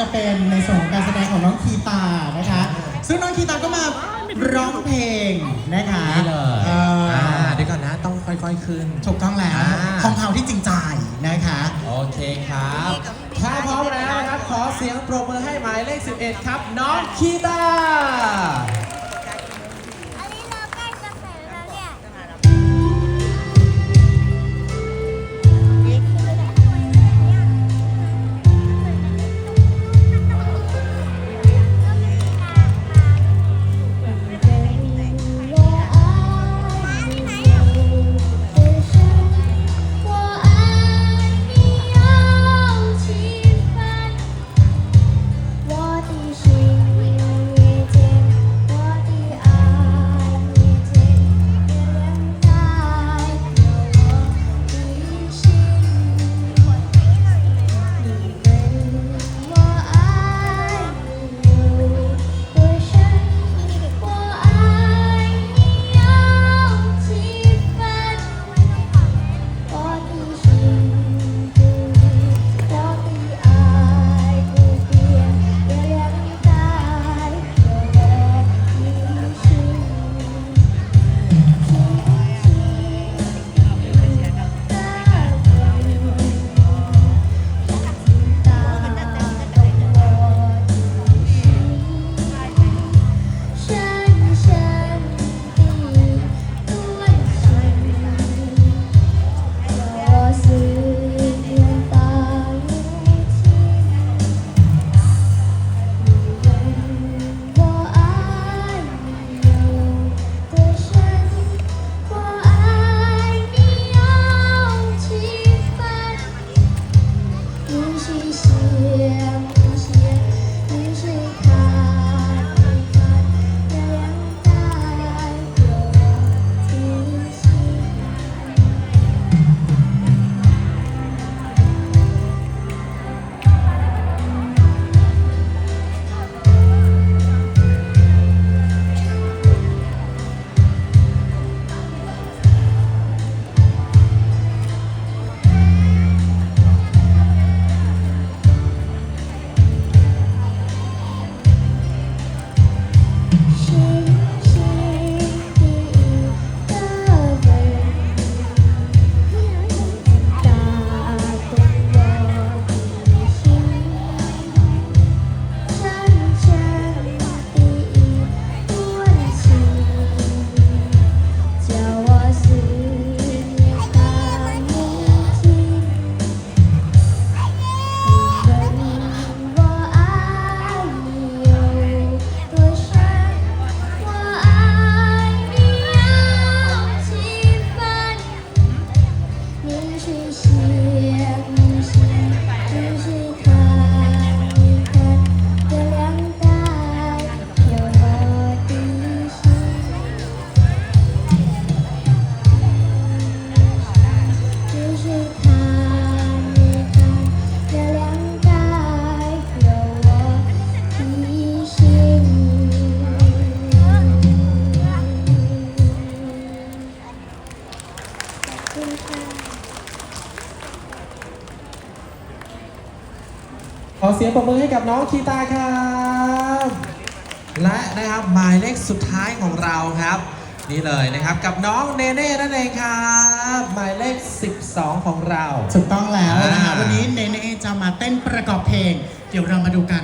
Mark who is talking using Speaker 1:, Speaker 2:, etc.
Speaker 1: จะเป็นในส่วนของการแสดงของน้องคีตานะคะ ซึ่งน้องคีตาก็มาร้องเพลงนะคะ
Speaker 2: นี่เลย
Speaker 1: เอ่ออ
Speaker 2: อ่าเดี๋ยวก่อนนะต้องค่อยๆขึ้น
Speaker 1: ถูกต้องแล้ว
Speaker 2: อ่า
Speaker 1: ของเขาที่จริงใจนะคะ
Speaker 2: โอเคครับถ้าพร้อมแล้วนะครับ ขอเสียงปรบมือให้หมายเลข 11 ครับ น้องคีตา
Speaker 3: คุณค่ะ
Speaker 2: ขอเสียงปรบมือให้กับน้องคีตาครับ และนะครับหมายเลขสุดท้ายของเราครับ นี่เลยนะครับกับน้องเนเน่นั่นเองครับหมายเลข 12 ของเรา
Speaker 1: ถูกต้องแล้วนะคะ
Speaker 2: อ่า
Speaker 1: วันนี้เนเน่จะมาเต้นประกอบเพลง เดี๋ยวเรามาดูกัน